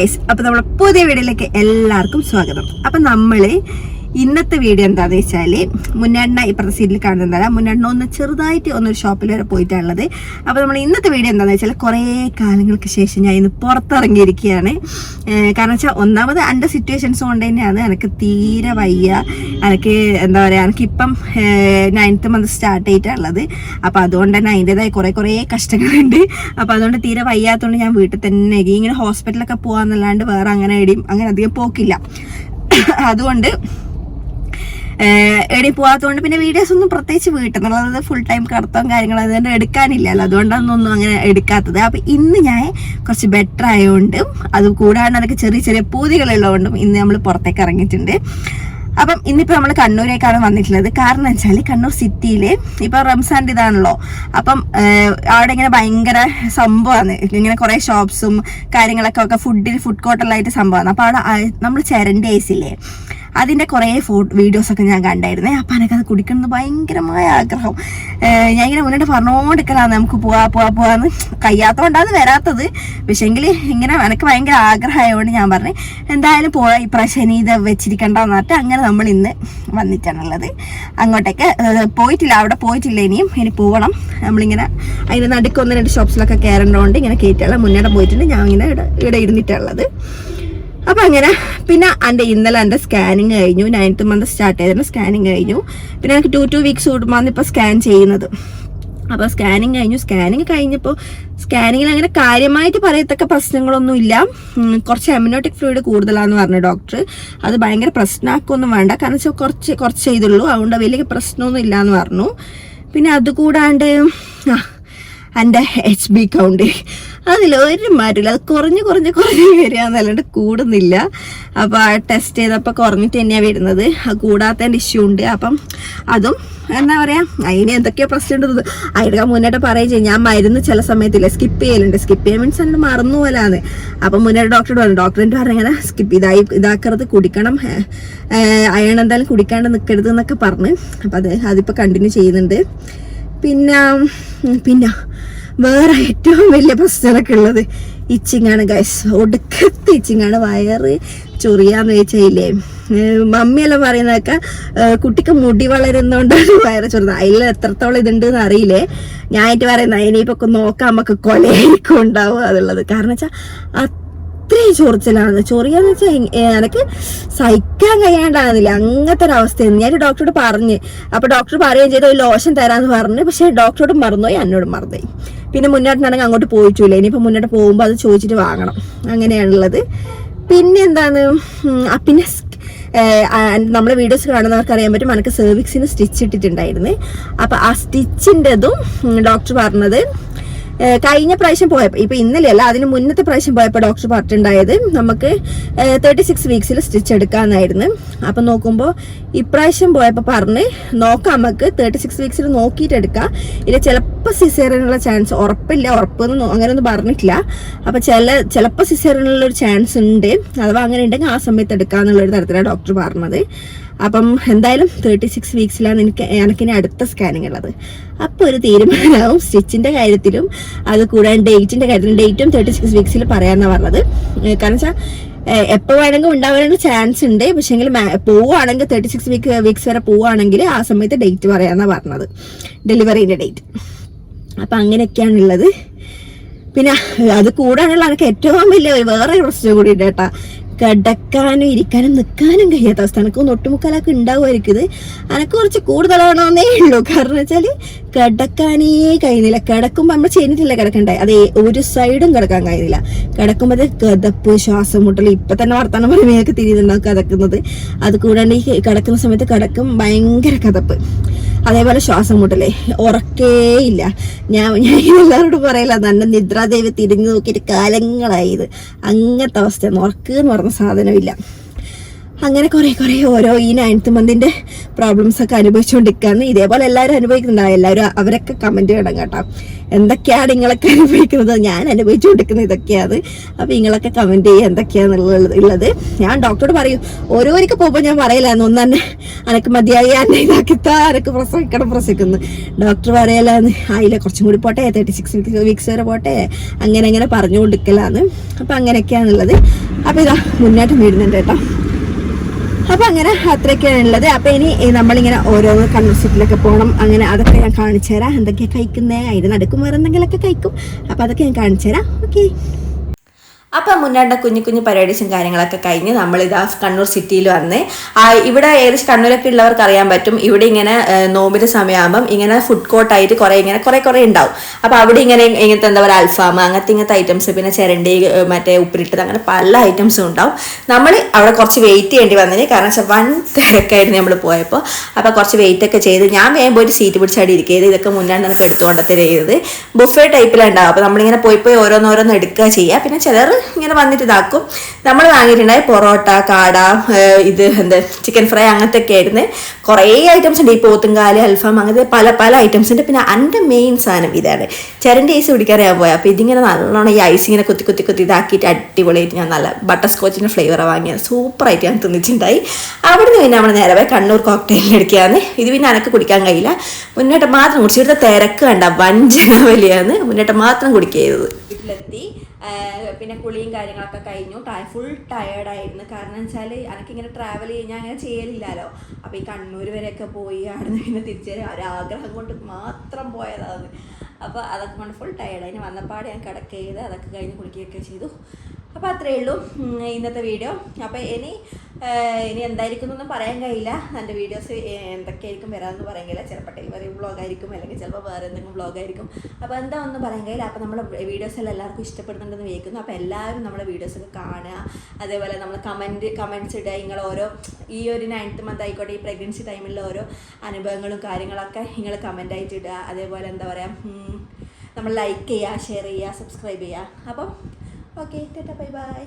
Guys അപ്പൊ നമ്മുടെ പുതിയ വീഡിയോയിലേക്ക് എല്ലാവർക്കും സ്വാഗതം. അപ്പൊ നമ്മൾ ഇന്നത്തെ വീഡിയോ എന്താന്ന് വെച്ചാൽ മുന്നേണ്ണ ഇപ്പുറത്തെ സീറ്റിൽ കാണുന്നതല്ല. മുന്നേണ്ണ ഒന്ന് ചെറുതായിട്ട് ഒന്നൊരു ഷോപ്പിൽ വരെ പോയിട്ടാണുള്ളത്. അപ്പോൾ നമ്മൾ ഇന്നത്തെ വീഡിയോ എന്താന്ന് വെച്ചാൽ കുറേ കാലങ്ങൾക്ക് ശേഷം ഞാൻ ഇന്ന് പുറത്തിറങ്ങിയിരിക്കുകയാണ്. കാരണം വെച്ചാൽ ഒന്നാമത് എന്റെ സിറ്റുവേഷൻസ് കൊണ്ട് തന്നെയാണ് എനിക്ക് തീരെ വയ്യ. എനിക്ക് എന്താ പറയുക എനിക്കിപ്പം നയൻത്ത് മന്ത് സ്റ്റാർട്ട് ചെയ്തിട്ടുള്ളത് അപ്പോൾ അതുകൊണ്ട് തന്നെ അതിന്റെതായ കുറേ കുറേ കഷ്ടങ്ങളുണ്ട്. അപ്പോൾ അതുകൊണ്ട് തീരെ വയ്യാത്തതുകൊണ്ട് ഞാൻ വീട്ടിൽ തന്നെ. ഇങ്ങനെ ഹോസ്പിറ്റലൊക്കെ പോകാന്നല്ലാണ്ട് വേറെ അങ്ങനെ എടിയും അങ്ങനെ അധികം പോക്കില്ല. അതുകൊണ്ട് എവിടെയും പോകാത്തതുകൊണ്ട് പിന്നെ വീഡിയോസ് ഒന്നും പ്രത്യേകിച്ച് വീട്ടിൽ നിന്നുള്ളത് ഫുൾ ടൈം കടത്തവും കാര്യങ്ങളും അതുകൊണ്ട് എടുക്കാനില്ലല്ലോ. അതുകൊണ്ടാണ് ഒന്നും അങ്ങനെ എടുക്കാത്തത്. അപ്പൊ ഇന്ന് ഞാൻ കുറച്ച് ബെറ്റർ ആയതുകൊണ്ടും അത് കൂടാണ്ട് അതൊക്കെ ചെറിയ ചെറിയ പൂതികളുള്ളതുകൊണ്ടും ഇന്ന് നമ്മൾ പുറത്തേക്ക് ഇറങ്ങിയിട്ടുണ്ട്. അപ്പം ഇന്നിപ്പോ നമ്മൾ കണ്ണൂരേക്കാണ് വന്നിട്ടുള്ളത്. കാരണം വെച്ചാൽ കണ്ണൂർ സിറ്റിയിൽ ഇപ്പൊ റംസാന്റെ ഇതാണല്ലോ. അപ്പം അവിടെ ഇങ്ങനെ ഭയങ്കര സംഭവമാണ് ഇങ്ങനെ കുറെ ഷോപ്സും കാര്യങ്ങളൊക്കെ ഒക്കെ ഫുഡിന് ഫുഡ് കോർട്ടറിലായിട്ട് സംഭവമാണ് അപ്പൊ അവിടെ നമ്മൾ ചെരന്റെ ഐസില്ലേ അതിന്റെ കുറേ ഫോട്ടോ വീഡിയോസൊക്കെ ഞാൻ കണ്ടായിരുന്നേ. അപ്പം എനിക്കത് അത് കുടിക്കണമെന്ന് ഭയങ്കരമായ ആഗ്രഹം. ഞാൻ ഇങ്ങനെ മുന്നോട്ട് പറഞ്ഞോണ്ടിരിക്കലാണ്. നമുക്ക് പോവാ പോവാ പോവാന്ന് കഴിയാത്തോണ്ടാണ് വരാത്തത്. പക്ഷേ എങ്കിൽ ഇങ്ങനെ എനിക്ക് ഭയങ്കര ആഗ്രഹമായതുകൊണ്ട് ഞാൻ പറഞ്ഞു എന്തായാലും പോയ ഇപ്രാവശ്യം ഇനി ഇത് വെച്ചിരിക്കണ്ടെന്ന് പറഞ്ഞിട്ട് അങ്ങനെ നമ്മൾ ഇന്ന് വന്നിട്ടാണുള്ളത് അങ്ങോട്ടേക്ക് പോയിട്ടില്ല അവിടെ പോയിട്ടില്ല ഇനിയും. ഇനി പോകണം നമ്മളിങ്ങനെ അതിന്റെ നടുക്ക് രണ്ട് ഷോപ്സിലൊക്കെ കയറേണ്ടതുകൊണ്ട് ഇങ്ങനെ കയറ്റിയുള്ള മുന്നേടെ പോയിട്ടുണ്ട്. ഞാൻ ഇങ്ങനെ ഇവിടെ ഇവിടെ ഇരുന്നിട്ടുള്ളത് അപ്പൊ അങ്ങനെ പിന്നെ എന്റെ ഇന്നലെ എന്റെ സ്കാനിങ് കഴിഞ്ഞു. നയൻത്ത് മന്ത് സ്റ്റാർട്ട് ചെയ്തിട്ട് സ്കാനിങ് കഴിഞ്ഞു. പിന്നെ എനിക്ക് ടു ടു വീക്സ് കൂടുമ്പോൾ ഇപ്പോൾ സ്കാൻ ചെയ്യുന്നത്. അപ്പോൾ സ്കാനിങ് കഴിഞ്ഞു. സ്കാനിങ് കഴിഞ്ഞപ്പോൾ സ്കാനിങ്ങിൽ അങ്ങനെ കാര്യമായിട്ട് പറയത്തക്ക പ്രശ്നങ്ങളൊന്നും ഇല്ല. കുറച്ച് എമിനോട്ടിക് ഫ്ലൂയിഡ് കൂടുതലാന്ന് പറഞ്ഞു ഡോക്ടർ അത് ഭയങ്കര പ്രശ്നമാക്കൊന്നും വേണ്ട. കാരണം വെച്ചാൽ കുറച്ച് കുറച്ച് ചെയ്തുള്ളൂ അതുകൊണ്ട് വലിയ പ്രശ്നമൊന്നും ഇല്ല എന്ന് പറഞ്ഞു. പിന്നെ അതുകൂടാണ്ട് എന്റെ എച്ച് ബി കൗണ്ട് അതിൽ ഒരു മാറ്റമില്ല. അത് കുറഞ്ഞ് കുറഞ്ഞ് കുറഞ്ഞ് വരിക എന്നല്ലാണ്ട് കൂടുന്നില്ല. അപ്പോൾ ആ ടെസ്റ്റ് ചെയ്തപ്പോൾ കുറഞ്ഞിട്ട് തന്നെയാണ് വരുന്നത്. അത് കൂടാത്തതിന്റെ ഇഷ്യൂ ഉണ്ട്. അപ്പം അതും എന്താ പറയുക അതിന് എന്തൊക്കെയോ പ്രശ്നം ഉണ്ട്. അതിനൊക്കെ മുന്നേട്ട് പറയുകയും ചെയ്യും. ഞാൻ മരുന്ന് ചില സമയത്തില്ല സ്കിപ്പ് ചെയ്യലുണ്ട്. സ്കിപ്പ് ചെയ്യാൻ മീൻസ് എന്നിട്ട് മറന്നു പോലാന്ന്. അപ്പം മുന്നേട്ട് ഡോക്ടറോട് പറഞ്ഞു ഡോക്ടറിന്റെ പറഞ്ഞിങ്ങനെ സ്കിപ്പ് ഇതായി ഇതാക്കരുത്. കുടിക്കണം. അയൺ എന്തായാലും കുടിക്കാണ്ട് നിൽക്കരുത് എന്നൊക്കെ പറഞ്ഞ്. അപ്പം അത് അതിപ്പോൾ കണ്ടിന്യൂ ചെയ്യുന്നുണ്ട്. പിന്നെ പിന്നെ വേറെ ഏറ്റവും വലിയ പ്രശ്നമൊക്കെ ഉള്ളത് ഇച്ചിങ്ങാണ് ഗൈസ് ഒടുക്കത്തെ ഇച്ചിങ്ങാണ് വയറ് ചൊറിയാന്ന് വെച്ചില്ലേ മമ്മിയെല്ലാം പറയുന്നതൊക്കെ കുട്ടിക്ക് മുടി വളരുന്നോണ്ടാണ് വയറ് ചൊറുന്നത് അതിൽ എത്രത്തോളം ഇതുണ്ട് എന്ന് അറിയില്ലേ ഞാനായിട്ട് പറയുന്ന ഇനിയിപ്പോ നോക്കാം നമുക്ക് കൊലയായിരിക്കും ഉണ്ടാവുക അതുള്ളത് കാരണം വെച്ചാൽ അത്രയും ചൊറിച്ചിലാണ് ചൊറിയാന്ന് വെച്ചാൽ എനിക്ക് സഹിക്കാൻ കഴിയാണ്ടാകുന്നില്ല അങ്ങനത്തെ ഒരു അവസ്ഥയാണ് ഞാൻ ഡോക്ടറോട് പറഞ്ഞ്. അപ്പൊ ഡോക്ടർ പറയുകയും ചെയ്തു. ഒരു ലോഷൻ തരാന്ന് പറഞ്ഞു. പക്ഷെ ഡോക്ടറോട് മറന്നുപോയി. എന്നോട് മറന്നുപോയി. പിന്നെ മുന്നോട്ടാണെങ്കിൽ അങ്ങോട്ട് പോയിട്ടില്ല ഇനിയിപ്പോൾ മുന്നോട്ട് പോകുമ്പോൾ അത് ചോദിച്ചിട്ട് വാങ്ങണം. അങ്ങനെയാണുള്ളത്. പിന്നെ എന്താണ്? പിന്നെ നമ്മളെ വീഡിയോസ് കാണുന്നവർക്ക് അറിയാൻ പറ്റും. എനിക്ക് സെർവിക്സിന് സ്റ്റിച്ച് ഇട്ടിട്ടുണ്ടായിരുന്നു. അപ്പൊ ആ സ്റ്റിച്ചിന്റെതും ഡോക്ടർ പറഞ്ഞത് കഴിഞ്ഞ പ്രാവശ്യം പോയപ്പോൾ ഇപ്പൊ ഇന്നലെ അല്ല അതിന് മുന്നത്തെ പ്രാവശ്യം പോയപ്പോൾ ഡോക്ടർ പറഞ്ഞിട്ടുണ്ടായത് നമുക്ക് തേർട്ടി സിക്സ് വീക്സിൽ സ്റ്റിച്ച് എടുക്കാന്നായിരുന്നു അപ്പൊ നോക്കുമ്പോൾ ഇപ്രാവശ്യം പോയപ്പോൾ പറഞ്ഞ് നോക്കാം നമുക്ക് തേർട്ടി സിക്സ് വീക്സിൽ നോക്കിയിട്ട് എടുക്കാം. ഇല്ല ചിലപ്പോൾ സിസേറിനുള്ള ചാൻസ് ഉറപ്പില്ല ഉറപ്പൊന്നും അങ്ങനെയൊന്നും പറഞ്ഞിട്ടില്ല. അപ്പൊ ചില ചിലപ്പോൾ സിസേറിനുള്ള ഒരു ചാൻസ് ഉണ്ട്. അഥവാ അങ്ങനെ ഉണ്ടെങ്കിൽ ആ സമയത്ത് എടുക്കാന്നുള്ള ഒരു തരത്തിലാണ് ഡോക്ടർ പറഞ്ഞത്. അപ്പം എന്തായാലും തേർട്ടി സിക്സ് വീക്സിലാണ് എനിക്ക് എനിക്കിനി അടുത്ത സ്കാനിങ് ഉള്ളത്. അപ്പോൾ ഒരു തീരുമാനമാവും സ്റ്റിച്ചിന്റെ കാര്യത്തിലും അത് കൂടാൻ ഡേറ്റിന്റെ കാര്യത്തിലും. ഡേറ്റും തേർട്ടി സിക്സ് വീക്സിൽ പറയാമെന്ന് പറഞ്ഞത് കാരണം വെച്ചാൽ എപ്പോൾ വേണമെങ്കിൽ ഉണ്ടാവാനുള്ള ചാൻസ് ഉണ്ട്. പക്ഷേ എങ്കിൽ പോവുകയാണെങ്കിൽ തേർട്ടി സിക്സ് വീക്ക് വീക്സ് വരെ പോവുകയാണെങ്കിൽ ആ സമയത്ത് ഡേറ്റ് പറയാമെന്നാണ് പറഞ്ഞത്. ഡെലിവറീന്റെ ഡേറ്റ് അപ്പം അങ്ങനെയൊക്കെയാണുള്ളത്. പിന്നെ അത് കൂടാനുള്ള എനിക്ക് ഏറ്റവും വലിയ വേറെ പ്രശ്നം കൂടി ഉണ്ട് കേട്ടാ. കിടക്കാനും ഇരിക്കാനും നിൽക്കാനും കഴിയാത്ത അവസ്ഥ. എനിക്ക് ഒട്ടുമുക്കാലൊക്കെ ഉണ്ടാവുമായിരിക്കും ഇത്. എനിക്ക് കുറച്ച് കൂടുതലാണോന്നേ ഉള്ളൂ. കാരണം വെച്ചാൽ കിടക്കാനേ കഴിയുന്നില്ല. കിടക്കുമ്പോൾ നമ്മൾ ചെയ്തിട്ടില്ല കിടക്കണ്ടേ? അത് ഒരു സൈഡും കിടക്കാൻ കഴിയുന്നില്ല. കിടക്കുമ്പോൾ കിതപ്പ് ശ്വാസം മുട്ടൽ ഇപ്പൊ തന്നെ വർത്തമാനം പറയുമ്പോഴൊക്കെ തിരിയുന്നുണ്ടാവും കിടക്കുന്നത് അത് കൂടാണ്ട് ഈ കിടക്കുന്ന സമയത്ത് കിടക്കും ഭയങ്കര കിതപ്പ്. അതേപോലെ ശ്വാസം മുട്ടലേ ഉറക്കേ ഇല്ല. ഞാൻ ഞാൻ എല്ലാവരോടും പറയില്ല നല്ല നിദ്രാദേവി തിരിഞ്ഞു നോക്കിയിട്ട് കാലങ്ങളായി ഇത്. അങ്ങനത്തെ അവസ്ഥയാണ് ഉറക്കെന്ന് പറഞ്ഞ സാധനമില്ല. അങ്ങനെ കുറെ കുറെ ഓരോ ഈ നയൻത്ത് പ്രോബ്ലംസ് ഒക്കെ അനുഭവിച്ചുകൊണ്ടിരിക്കുകയാണ് ഇതേപോലെ എല്ലാവരും അനുഭവിക്കുന്നുണ്ടാവും എല്ലാവരും അവരൊക്കെ കമന്റ് ചെയ്യണം കേട്ടോ. എന്തൊക്കെയാണ് നിങ്ങളൊക്കെ അനുഭവിക്കുന്നത്? ഞാൻ അനുഭവിച്ചുകൊണ്ടിരിക്കുന്നത് ഇതൊക്കെയാണ്. അപ്പൊ നിങ്ങളൊക്കെ കമന്റ് ചെയ്യുക എന്തൊക്കെയാണെന്നുള്ളത് ഉള്ളത്. ഞാൻ ഡോക്ടറോട് പറയും ഓരോരിക്ക് പോകുമ്പോൾ ഞാൻ പറയില്ലായിരുന്നു ഒന്ന് തന്നെ അനക്ക് മതിയായി. എന്നെ ഇതാക്കിത്താ. അനക്ക് പ്രസവിക്കണം പ്രസവിക്കുന്നു. ഡോക്ടർ പറയലാന്ന്. ആയില്ല കുറച്ചും കൂടി പോട്ടെ. തേർട്ടി സിക്സ് വീക്സ് വരെ പോട്ടെ. അങ്ങനെ അങ്ങനെ പറഞ്ഞുകൊണ്ടിരിക്കലാന്ന്. അപ്പൊ അങ്ങനെയൊക്കെയാണുള്ളത്. അപ്പോൾ ഇതാ മുന്നോട്ട് വീടുന്നുണ്ട് കേട്ടോ. അപ്പൊ അങ്ങനെ അത്രയൊക്കെയാണ് ഉള്ളത് അപ്പൊ ഇനി നമ്മളിങ്ങനെ ഓരോന്ന് കണ്ണൂർ സിറ്റിലൊക്കെ പോകണം അങ്ങനെ അതൊക്കെ ഞാൻ കാണിച്ചു തരാം എന്തൊക്കെയാ കഴിക്കുന്നേ? അതിന് നടുക്കും വേറെ എന്തെങ്കിലുമൊക്കെ കഴിക്കും. അപ്പൊ അതൊക്കെ ഞാൻ കാണിച്ചു തരാം ഓക്കെ അപ്പം മുന്നാണ്ട കുഞ്ഞു കുഞ്ഞു പരിപാടീസും കാര്യങ്ങളൊക്കെ കഴിഞ്ഞ് നമ്മളിതാ കണ്ണൂർ സിറ്റിയിൽ വന്ന് ഇവിടെ ഏകദേശം കണ്ണൂരൊക്കെ ഉള്ളവർക്ക് അറിയാൻ പറ്റും ഇവിടെ ഇങ്ങനെ നോമ്പിന്റെ സമയമാകുമ്പം ഇങ്ങനെ ഫുഡ് കോർട്ടായിട്ട് കുറേ ഇങ്ങനെ കുറേ കുറേ ഉണ്ടാവും. അപ്പോൾ അവിടെ ഇങ്ങനെ ഇങ്ങനത്തെ എന്താ പറയുക അൽഫാം അങ്ങനത്തെ ഇങ്ങനത്തെ ഐറ്റംസ് പിന്നെ ചിരണ്ടി മറ്റേ ഉപ്പിലിട്ടത് അങ്ങനെ പല ഐറ്റംസും ഉണ്ടാവും. നമ്മൾ അവിടെ കുറച്ച് വെയിറ്റ് ചെയ്യേണ്ടി വന്നതിന് കാരണം വൺ തിരക്കായിരുന്നു നമ്മൾ പോയപ്പോൾ. അപ്പോൾ കുറച്ച് വെയിറ്റ് ഒക്കെ ചെയ്ത് ഞാൻ വേഗം പോയിട്ട് സീറ്റ് പിടിച്ചാടി ഇരിക്കുകയത് ഇതൊക്കെ മുന്നാണ്ട് നമുക്ക് എടുത്തുകൊണ്ടത്തെ ചെയ്തത്. ബുഫേ ടൈപ്പിലുണ്ടാവും അപ്പോൾ നമ്മളിങ്ങനെ പോയി പോയി ഓരോന്നോരോന്ന് എടുക്കുക ചെയ്യുക. പിന്നെ ചിലർ ഇങ്ങനെ വന്നിട്ട് ഇതാക്കും. നമ്മൾ വാങ്ങിയിട്ടുണ്ടായി പൊറോട്ട കാട ഇത് എന്ത് ചിക്കൻ ഫ്രൈ അങ്ങനത്തെ ഒക്കെ ആയിരുന്നു. കുറേ ഐറ്റംസ് ഉണ്ട്. ഈ പോത്തുംകാൽ അൽഫാം അങ്ങനത്തെ പല പല ഐറ്റംസ് ഉണ്ട്. പിന്നെ എന്റെ മെയിൻ സാധനം ഇതാണ്. ചിരന്റെ ഐസ് കുടിക്കാൻ ഞാൻ പോയത് അപ്പോൾ ഇതിങ്ങനെ നല്ലോണം ഈ ഐസ് ഇങ്ങനെ കുത്തി കുത്തി കുത്തി ഇതാക്കിയിട്ട് അടിപൊളിയായിട്ട് ഞാൻ നല്ല ബട്ടർ സ്കോച്ചിന്റെ ഫ്ലേവറാണ് വാങ്ങിയത്. സൂപ്പറായിട്ട് ഞാൻ തിന്നിച്ചിട്ടുണ്ടായി അവിടുന്ന് പിന്നെ നമ്മൾ നേരെ പോയി കണ്ണൂർ കോക്ടെയിലിൽ എടുക്കുകയാണ്. ഇത് പിന്നെ അനക്ക് കുടിക്കാൻ കഴിയില്ല. മുന്നേറ്റം മാത്രം കുടിച്ചു ഇവിടുത്തെ തിരക്ക് കണ്ട വഞ്ചന വലിയാണ്. മുന്നേറ്റം മാത്രം കുടിക്കുക ചെയ്തത് പിന്നെ കുളിയും കാര്യങ്ങളൊക്കെ കഴിഞ്ഞു. ഫുൾ ടയേർഡായിരുന്നു കാരണം വെച്ചാൽ എനിക്കിങ്ങനെ ട്രാവൽ ചെയ്യാൻ അങ്ങനെ ചെയ്യലില്ലല്ലോ അപ്പോൾ ഈ കണ്ണൂർ വരെയൊക്കെ പോയി അവിടുന്ന് പിന്നെ തിരിച്ചു വരാൻ ഒരാഗ്രഹം കൊണ്ട് മാത്രം പോയതാണ്. അപ്പോൾ അതൊക്കെ കൊണ്ട് ഫുൾ ടയേർഡ് ഇനി വന്നപ്പാട് ഞാൻ കിടക്ക ചെയ്ത് അതൊക്കെ കഴിഞ്ഞ് കുളിക്കുകയൊക്കെ ചെയ്തു. അപ്പോൾ അത്രയേ ഉള്ളൂ ഇന്നത്തെ വീഡിയോ അപ്പോൾ ഇനി ഇനി എന്തായിരിക്കും എന്നൊന്നും പറയാൻ കഴിയില്ല. എന്റെ വീഡിയോസ് എന്തൊക്കെയായിരിക്കും വരാമെന്ന് പറയാൻ കഴിയില്ല. ചിലപ്പോൾ ഡെലിവറി വ്ളോഗായിരിക്കും അല്ലെങ്കിൽ ചിലപ്പോൾ വേറെ എന്തെങ്കിലും വ്ളോഗായിരിക്കും. അപ്പോൾ എന്താ ഒന്നും പറയാൻ കഴിയില്ല. അപ്പോൾ നമ്മുടെ വീഡിയോസ് എല്ലാം എല്ലാവർക്കും ഇഷ്ടപ്പെടുന്നുണ്ടെന്ന് വിചാരിക്കുന്നു. അപ്പോൾ എല്ലാവരും നമ്മുടെ വീഡിയോസ് ഒക്കെ കാണുക. അതേപോലെ നമ്മൾ കമന്റ് കമന്റ്സ് ഇടുക. നിങ്ങൾ ഓരോ ഈ ഒരു നയൻത്ത് മന്ത് ആയിക്കോട്ടെ ഈ പ്രഗ്നൻസി ടൈമിലുള്ള ഓരോ അനുഭവങ്ങളും കാര്യങ്ങളൊക്കെ നിങ്ങൾ കമന്റായിട്ട് ഇടുക. അതേപോലെ എന്താ പറയുക നമ്മൾ ലൈക്ക് ചെയ്യുക ഷെയർ ചെയ്യുക സബ്സ്ക്രൈബ് ചെയ്യുക. അപ്പം ഓക്കെ ടാറ്റ ബൈ ബൈ